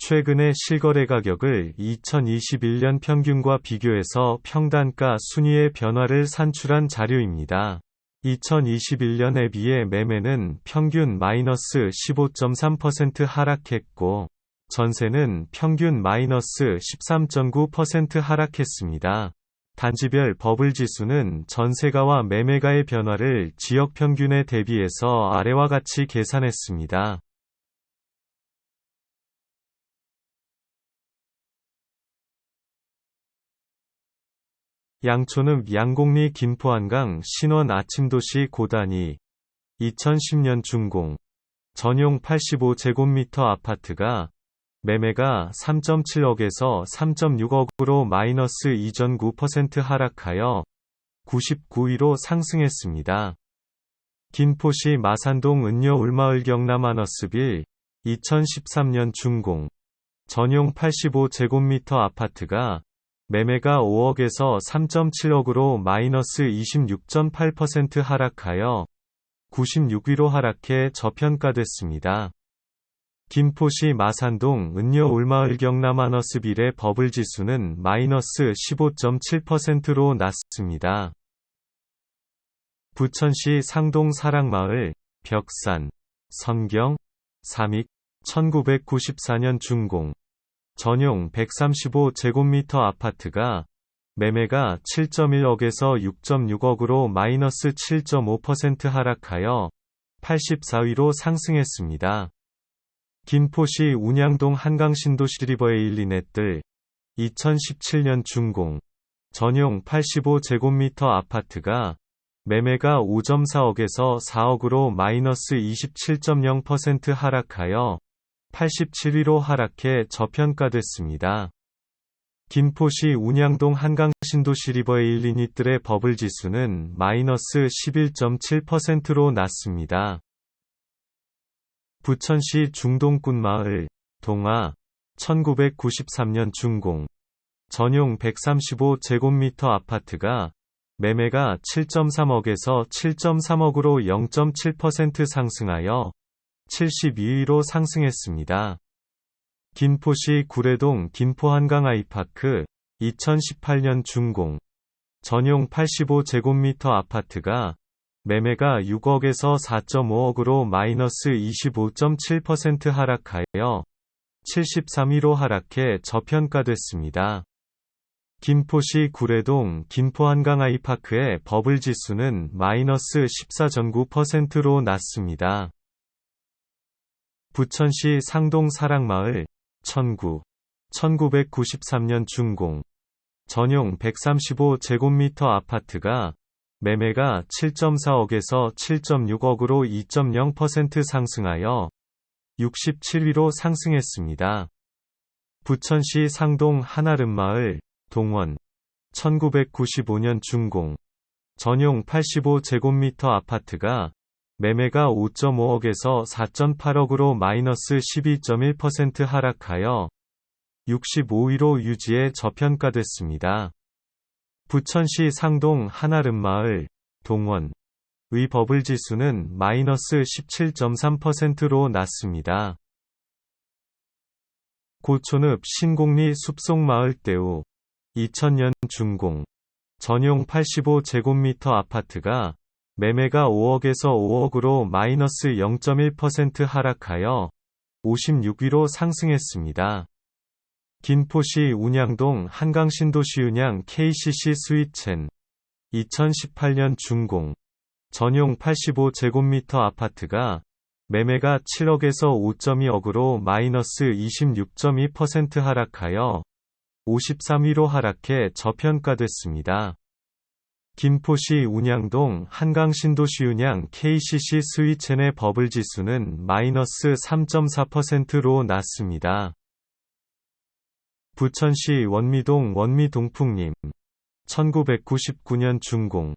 최근의 실거래 가격을 2021년 평균과 비교해서 평단가 순위의 변화를 산출한 자료입니다. 2021년에 비해 매매는 평균 마이너스 15.3% 하락했고, 전세는 평균 마이너스 13.9% 하락했습니다. 단지별 버블 지수는 전세가와 매매가의 변화를 지역 평균에 대비해서 아래와 같이 계산했습니다. 양초는 양곡리 김포한강 신원 아침도시 고단위 2010년 준공 전용 85제곱미터 아파트가 매매가 3.7억에서 3.6억으로 마이너스 2.9% 하락하여 99위로 상승했습니다. 김포시 마산동 은녀 울마을 경남 아너스빌 2013년 준공 전용 85제곱미터 아파트가 매매가 5억에서 3.7억으로 마이너스 26.8% 하락하여 96위로 하락해 저평가됐습니다. 김포시 마산동 은녀 올마을 경남 아너스빌의 버블 지수는 마이너스 15.7%로 낮습니다. 부천시 상동 사랑마을, 벽산, 선경, 삼익, 1994년 준공, 전용 135제곱미터 아파트가 매매가 7.1억에서 6.6억으로 마이너스 7.5% 하락하여 84위로 상승했습니다. 김포시 운양동 한강신도시 리버에 일리넷들 2017년 준공 전용 85제곱미터 아파트가 매매가 5.4억에서 4억으로 마이너스 27.0% 하락하여 87위로 하락해 저평가됐습니다. 김포시 운양동 한강 신도시 리버에 일리닛들의 버블 지수는 마이너스 11.7%로 낮습니다. 부천시 중동꾼 마을, 동아, 1993년 준공, 전용 135제곱미터 아파트가 매매가 7.3억에서 7.3억으로 0.7% 상승하여 72위로 상승했습니다. 김포시 구례동 김포한강 아이파크 2018년 준공 전용 85제곱미터 아파트가 매매가 6억에서 4.5억으로 마이너스 25.7% 하락하여 73위로 하락해 저평가됐습니다. 김포시 구례동 김포한강 아이파크의 버블 지수는 마이너스 14.9%로 낮습니다. 부천시 상동 사랑마을, 천구, 1993년 준공, 전용 135제곱미터 아파트가 매매가 7.4억에서 7.6억으로 2.0% 상승하여 67위로 상승했습니다. 부천시 상동 한아름마을, 동원, 1995년 준공, 전용 85제곱미터 아파트가 매매가 5.5억에서 4.8억으로 마이너스 12.1% 하락하여 65위로 유지해 저평가됐습니다. 부천시 상동 한아름마을, 동원, 의 버블 지수는 마이너스 17.3%로 낮습니다. 고촌읍 신곡리 숲속마을 대우 2000년 준공 전용 85제곱미터 아파트가 매매가 5억에서 5억으로 마이너스 0.1% 하락하여 56위로 상승했습니다. 김포시 운양동 한강신도시 운양 KCC 스위첸 2018년 준공 전용 85제곱미터 아파트가 매매가 7억에서 5.2억으로 마이너스 26.2% 하락하여 53위로 하락해 저평가됐습니다. 김포시 운양동 한강신도시 운양 KCC 스위첸의 버블 지수는 마이너스 3.4%로 낮습니다. 부천시 원미동 원미동풍님 1999년 준공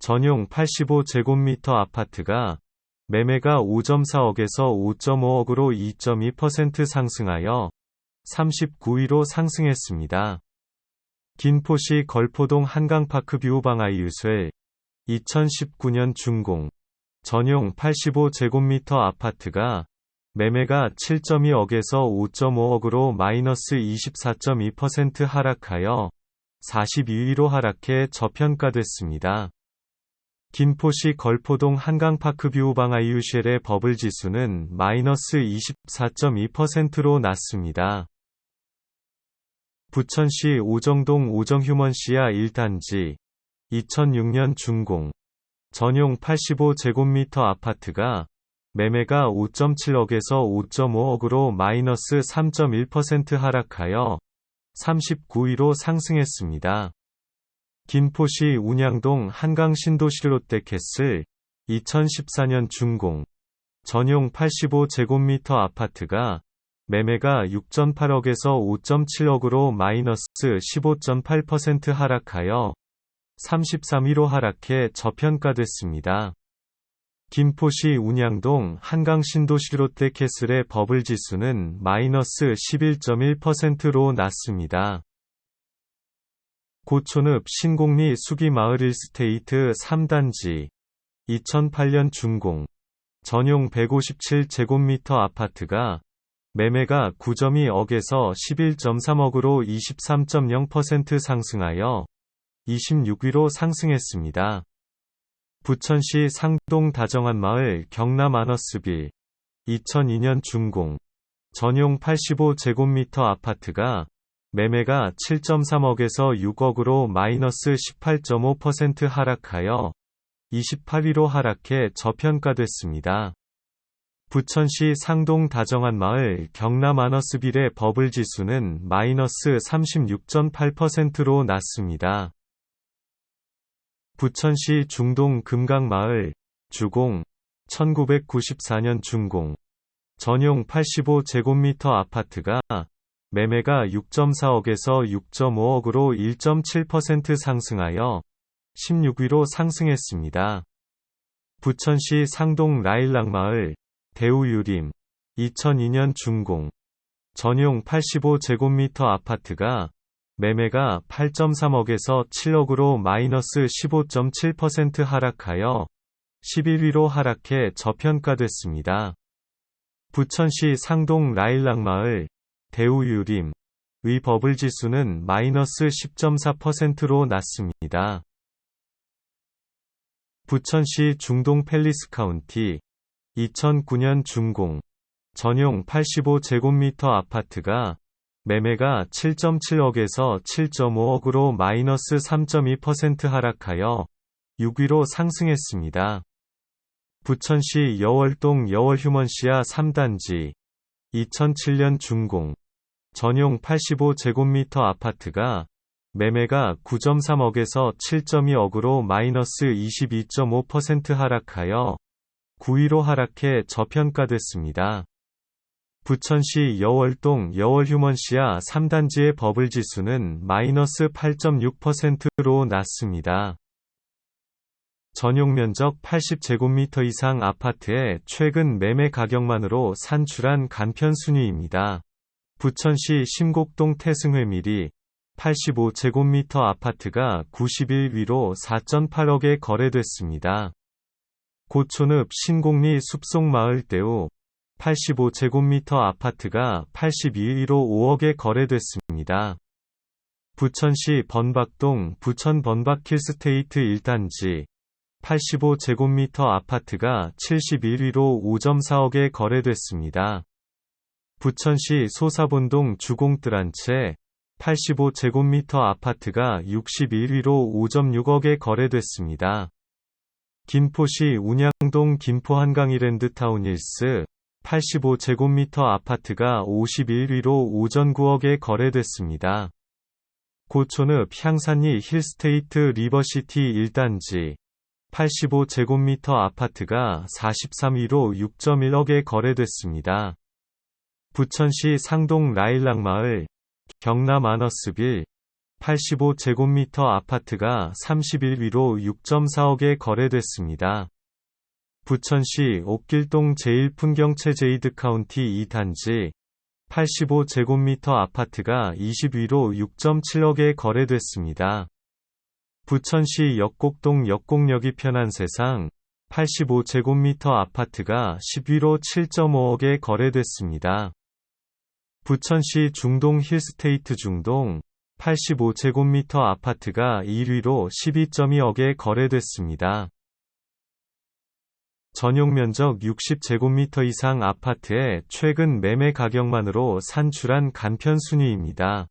전용 85제곱미터 아파트가 매매가 5.4억에서 5.5억으로 2.2% 상승하여 39위로 상승했습니다. 김포시 걸포동 한강파크 뷰방 아이유슬 2019년 준공 전용 85제곱미터 아파트가 매매가 7.2억에서 5.5억으로 마이너스 24.2% 하락하여 42위로 하락해 저평가됐습니다. 김포시 걸포동 한강파크 뷰방 아이유쉘의 버블 지수는 마이너스 24.2%로 났습니다. 부천시 오정동 오정휴먼시아 1단지 2006년 준공 전용 85제곱미터 아파트가 매매가 5.7억에서 5.5억으로 마이너스 3.1% 하락하여 39위로 상승했습니다. 김포시 운양동 한강 신도시 롯데캐슬 2014년 준공 전용 85제곱미터 아파트가 매매가 6.8억에서 5.7억으로 마이너스 15.8% 하락하여 33위로 하락해 저평가됐습니다. 김포시 운양동 한강 신도시 롯데캐슬의 버블 지수는 마이너스 11.1%로 났습니다. 고촌읍 신곡리 수기마을 일스테이트 3단지 2008년 준공 전용 157제곱미터 아파트가 매매가 9.2억에서 11.3억으로 23.0% 상승하여 26위로 상승했습니다. 부천시 상동 다정한마을 경남 아너스빌 2002년 준공 전용 85제곱미터 아파트가 매매가 7.3억에서 6억으로 마이너스 18.5% 하락하여 28위로 하락해 저평가됐습니다. 부천시 상동 다정한 마을 경남 아너스빌의 버블 지수는 마이너스 36.8%로 났습니다. 부천시 중동 금강마을 주공 1994년 준공 전용 85제곱미터 아파트가 매매가 6.4억에서 6.5억으로 1.7% 상승하여 16위로 상승했습니다. 부천시 상동 라일락마을 대우유림 2002년 준공 전용 85제곱미터 아파트가 매매가 8.3억에서 7억으로 마이너스 15.7% 하락하여 11위로 하락해 저평가됐습니다. 부천시 상동 라일락마을 대우유림 의 버블 지수는 마이너스 10.4%로 났습니다. 부천시 중동 팰리스 카운티 2009년 준공. 전용 85제곱미터 아파트가 매매가 7.7억에서 7.5억으로 마이너스 3.2% 하락하여 6위로 상승했습니다. 부천시 여월동 여월휴먼시아 3단지. 2007년 준공. 전용 85제곱미터 아파트가 매매가 9.3억에서 7.2억으로 마이너스 22.5% 하락하여 9위로 하락해 저평가됐습니다. 부천시 여월동 여월휴먼시아 3단지의 버블 지수는 마이너스 8.6%로 났습니다. 전용 면적 80제곱미터 이상 아파트의 최근 매매 가격만으로 산출한 간편 순위입니다. 부천시 심곡동 태승회 미리 85제곱미터 아파트가 91위로 4.8억에 거래됐습니다. 고촌읍 신곡리 숲속 마을 대우 85제곱미터 아파트가 82위로 5억에 거래됐습니다. 부천시 번박동 부천 번박힐스테이트 1단지 85제곱미터 아파트가 71위로 5.4억에 거래됐습니다. 부천시 소사본동 주공뜰한채 85제곱미터 아파트가 61위로 5.6억에 거래됐습니다. 김포시 운양동 김포 한강이랜드 타운힐스 85제곱미터 아파트가 51위로 오전 9억에 거래됐습니다. 고촌읍 향산리 힐스테이트 리버시티 1단지 85제곱미터 아파트가 43위로 6.1억에 거래됐습니다. 부천시 상동 라일락마을 경남 아너스빌 85제곱미터 아파트가 31위로 6.4억에 거래됐습니다. 부천시 옥길동 제1풍경채 제이드 카운티 2단지 85제곱미터 아파트가 20위로 6.7억에 거래됐습니다. 부천시 역곡동 역곡역이 편한 세상 85제곱미터 아파트가 10위로 7.5억에 거래됐습니다. 부천시 중동 힐스테이트 중동 85제곱미터 아파트가 1위로 12.2억에 거래됐습니다. 전용 면적 60제곱미터 이상 아파트의 최근 매매 가격만으로 산출한 간편 순위입니다.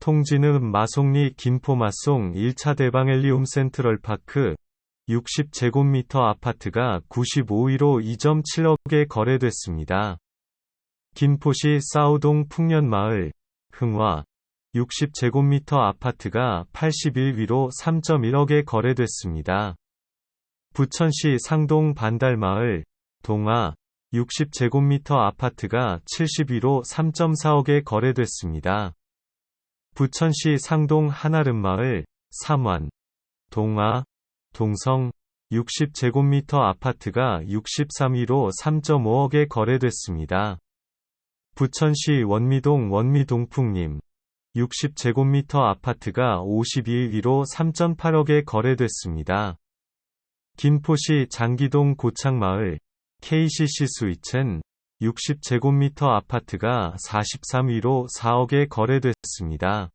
통지는 마송리 김포마송 1차 대방엘리움 센트럴파크 60제곱미터 아파트가 95위로 2.7억에 거래됐습니다. 김포시 싸우동 풍년마을 흥화 60제곱미터 아파트가 81위로 3.1억에 거래됐습니다. 부천시 상동 반달마을 동아 60제곱미터 아파트가 70위로 3.4억에 거래됐습니다. 부천시 상동 한아름마을 삼완 동아 동성 60제곱미터 아파트가 63위로 3.5억에 거래됐습니다. 부천시 원미동 원미동풍님 60제곱미터 아파트가 52위로 3.8억에 거래됐습니다. 김포시 장기동 고창마을 KCC 스위첸 60제곱미터 아파트가 43위로 4억에 거래됐습니다.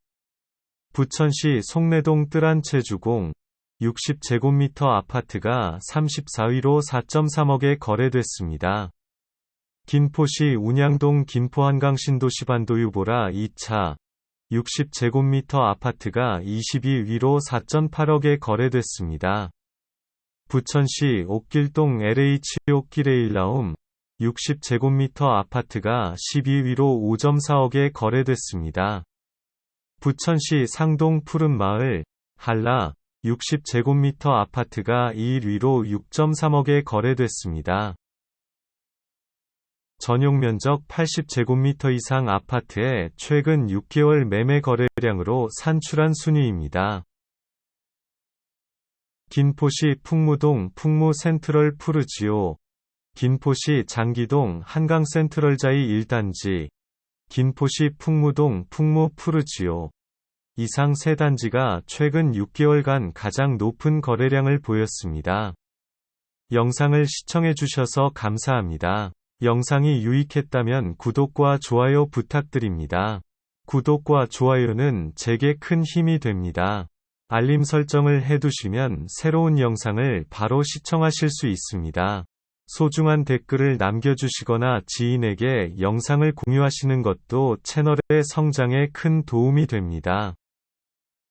부천시 송내동 뜰안채주공 60제곱미터 아파트가 34위로 4.3억에 거래됐습니다. 김포시 운양동 김포한강 신도시반도유보라 2차 60제곱미터 아파트가 22위로 4.8억에 거래됐습니다. 부천시 옥길동 LH 옥길에일라움 60제곱미터 아파트가 12위로 5.4억에 거래됐습니다. 부천시 상동 푸른마을 한라 60제곱미터 아파트가 2위로 6.3억에 거래됐습니다. 전용 면적 80제곱미터 이상 아파트의 최근 6개월 매매 거래량으로 산출한 순위입니다. 김포시 풍무동 풍무 센트럴 푸르지오 김포시 장기동 한강 센트럴자이 1단지 김포시 풍무동 풍무 푸르지오 이상 세 단지가 최근 6개월간 가장 높은 거래량을 보였습니다. 영상을 시청해주셔서 감사합니다. 영상이 유익했다면 구독과 좋아요 부탁드립니다. 구독과 좋아요는 제게 큰 힘이 됩니다. 알림 설정을 해두시면 새로운 영상을 바로 시청하실 수 있습니다. 소중한 댓글을 남겨주시거나 지인에게 영상을 공유하시는 것도 채널의 성장에 큰 도움이 됩니다.